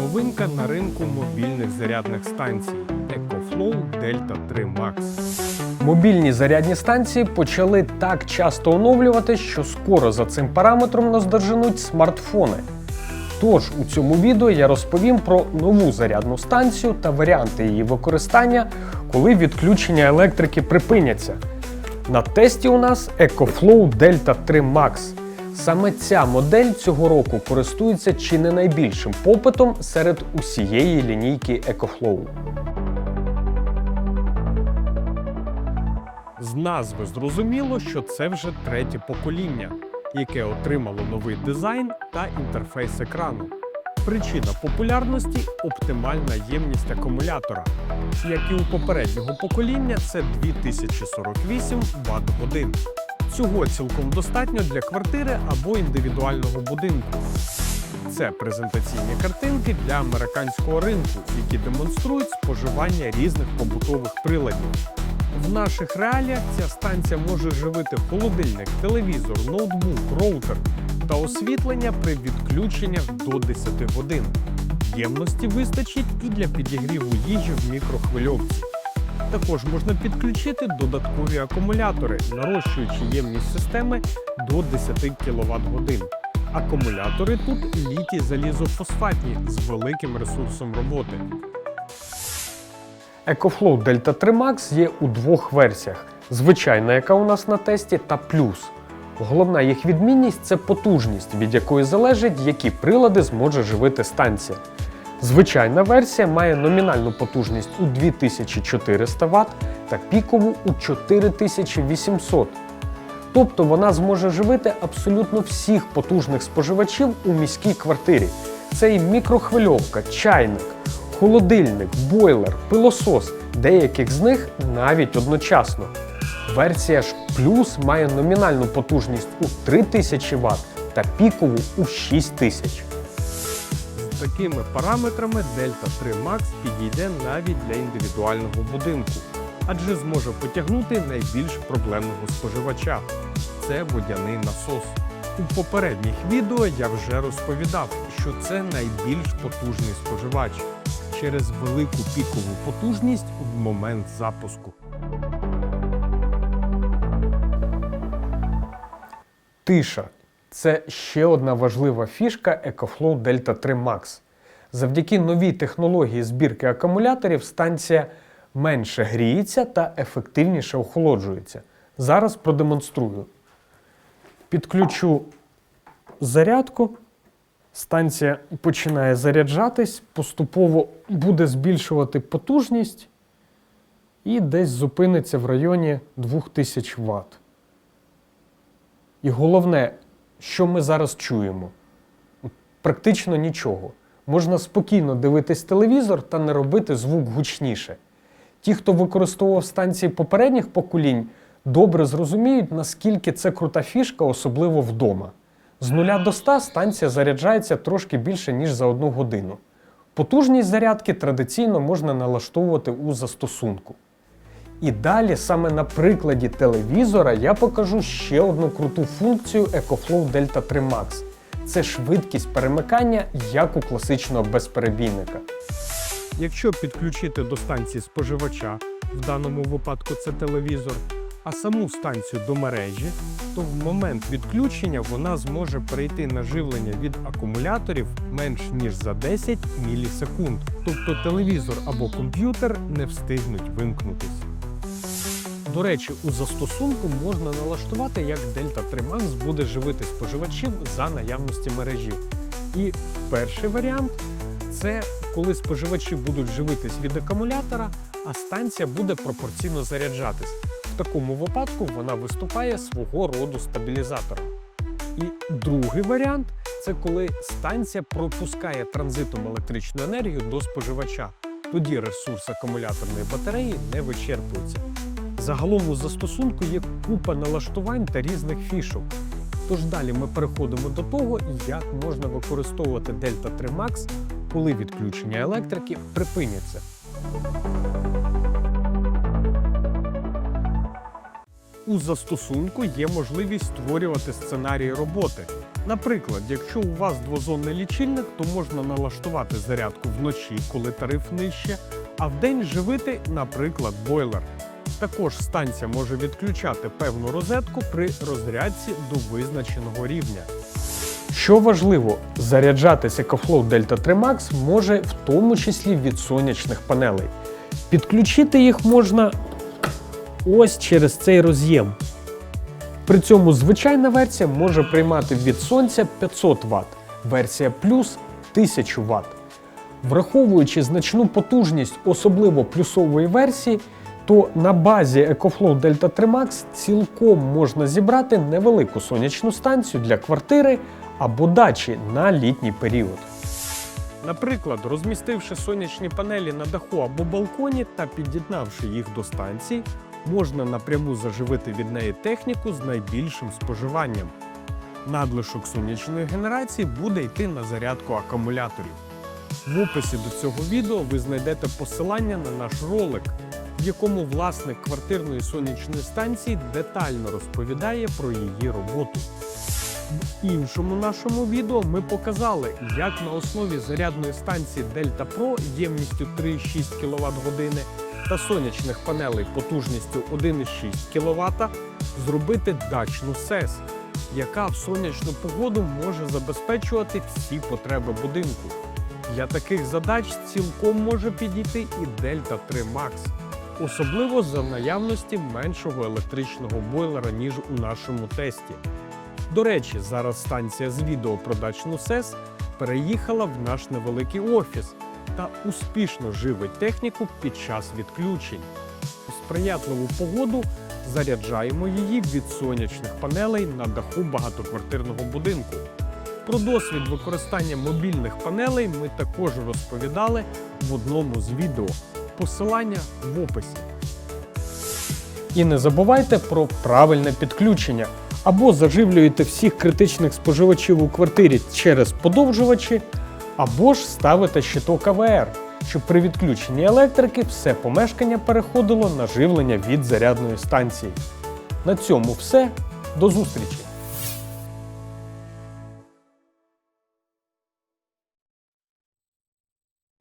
Новинка на ринку мобільних зарядних станцій EcoFlow Delta 3 Max. Мобільні зарядні станції почали так часто оновлювати, що скоро за цим параметром наздоженуть смартфони. Тож у цьому відео я розповім про нову зарядну станцію та варіанти її використання, коли відключення електрики припиняться. На тесті у нас EcoFlow Delta 3 Max. Саме ця модель цього року користується чи не найбільшим попитом серед усієї лінійки EcoFlow. З назви зрозуміло, що це вже третє покоління, яке отримало новий дизайн та інтерфейс екрану. Причина популярності оптимальна ємність акумулятора. Як і у попереднього покоління, це 2048 Вт годин. Цього цілком достатньо для квартири або індивідуального будинку. Це презентаційні картинки для американського ринку, які демонструють споживання різних побутових приладів. В наших реаліях ця станція може живити холодильник, телевізор, ноутбук, роутер та освітлення при відключеннях до 10 годин. Ємності вистачить і для підігріву їжі в мікрохвильовці. Також можна підключити додаткові акумулятори, нарощуючи ємність системи до 10 кВт годин. Акумулятори тут літій залізофосфатні з великим ресурсом роботи. EcoFlow Delta 3 Max є у двох версіях: звичайна, яка у нас на тесті, та плюс. Головна їх відмінність це потужність, від якої залежить, які прилади зможе живити станція. Звичайна версія має номінальну потужність у 2400 Вт та пікову у 4800 Тобто вона зможе живити абсолютно всіх потужних споживачів у міській квартирі. Це і мікрохвильовка, чайник, холодильник, бойлер, пилосос, деяких з них навіть одночасно. Версія ж плюс має номінальну потужність у 3000 Вт та пікову у 6000. З такими параметрами Delta 3 Max підійде навіть для індивідуального будинку, адже зможе потягнути найбільш проблемного споживача це водяний насос. У попередніх відео я вже розповідав, що це найбільш потужний споживач через велику пікову потужність в момент запуску. Тиша це ще одна важлива фішка EcoFlow Delta 3 Max. Завдяки новій технології збірки акумуляторів станція менше гріється та ефективніше охолоджується. Зараз продемонструю. Підключу зарядку. Станція починає заряджатись, поступово буде збільшувати потужність і десь зупиниться в районі 2000 Вт. І головне, що ми зараз чуємо? Практично нічого. Можна спокійно дивитись телевізор та не робити звук гучніше. Ті, хто використовував станції попередніх поколінь, добре зрозуміють, наскільки це крута фішка, особливо вдома. З 0 до 100 станція заряджається трошки більше, ніж за одну годину. Потужність зарядки традиційно можна налаштовувати у застосунку. І далі, саме на прикладі телевізора, я покажу ще одну круту функцію EcoFlow Delta 3 Max. Це швидкість перемикання, як у класичного безперебійника. Якщо підключити до станції споживача, в даному випадку це телевізор, а саму станцію до мережі, то в момент відключення вона зможе перейти на живлення від акумуляторів менш ніж за 10 мілісекунд. Тобто телевізор або комп'ютер не встигнуть вимкнутись. До речі, у застосунку можна налаштувати, як Delta 3 Max буде живити споживачів за наявності мережі. І перший варіант це коли споживачі будуть живитись від акумулятора, а станція буде пропорційно заряджатись. В такому випадку вона виступає свого роду стабілізатором. І другий варіант це коли станція пропускає транзитом електричну енергію до споживача. Тоді ресурс акумуляторної батареї не вичерпується. Загалом у застосунку є купа налаштувань та різних фішок. Тож далі ми переходимо до того, як можна використовувати Delta 3 Max, коли відключення електрики припиняться. у застосунку є можливість створювати сценарії роботи. Наприклад, якщо у вас двозонний лічильник, то можна налаштувати зарядку вночі, коли тариф нижче, а вдень живити, наприклад, бойлер. Також станція може відключати певну розетку при розрядці до визначеного рівня. Що важливо, заряджатися EcoFlow Delta 3 Max може в тому числі від сонячних панелей. Підключити їх можна ось через цей роз'єм. При цьому звичайна версія може приймати від сонця 500 Вт, версія плюс 1000 Вт. Враховуючи значну потужність, особливо плюсової версії, то на базі EcoFlow Delta 3 Max цілком можна зібрати невелику сонячну станцію для квартири або дачі на літній період. Наприклад, розмістивши сонячні панелі на даху або балконі та під'єднавши їх до станції, можна напряму заживити від неї техніку з найбільшим споживанням. Надлишок сонячної генерації буде йти на зарядку акумуляторів. В описі до цього відео ви знайдете посилання на наш ролик, в якому власник квартирної сонячної станції детально розповідає про її роботу. В іншому нашому відео ми показали, як на основі зарядної станції Delta Pro ємністю 3,6 кВт години та сонячних панелей потужністю 1,6 кВт зробити дачну СЕС, яка в сонячну погоду може забезпечувати всі потреби будинку. Для таких задач цілком може підійти і Delta 3 Max, особливо за наявності меншого електричного бойлера, ніж у нашому тесті. До речі, зараз станція з відео про дачну СЕС переїхала в наш невеликий офіс та успішно живить техніку під час відключень. У сприятливу погоду заряджаємо її від сонячних панелей на даху багатоквартирного будинку. Про досвід використання мобільних панелей ми також розповідали в одному з відео. Посилання в описі. І не забувайте про правильне підключення. Або заживлюєте всіх критичних споживачів у квартирі через подовжувачі, або ж ставите щиток АВР, щоб при відключенні електрики все помешкання переходило на живлення від зарядної станції. На цьому все. До зустрічі!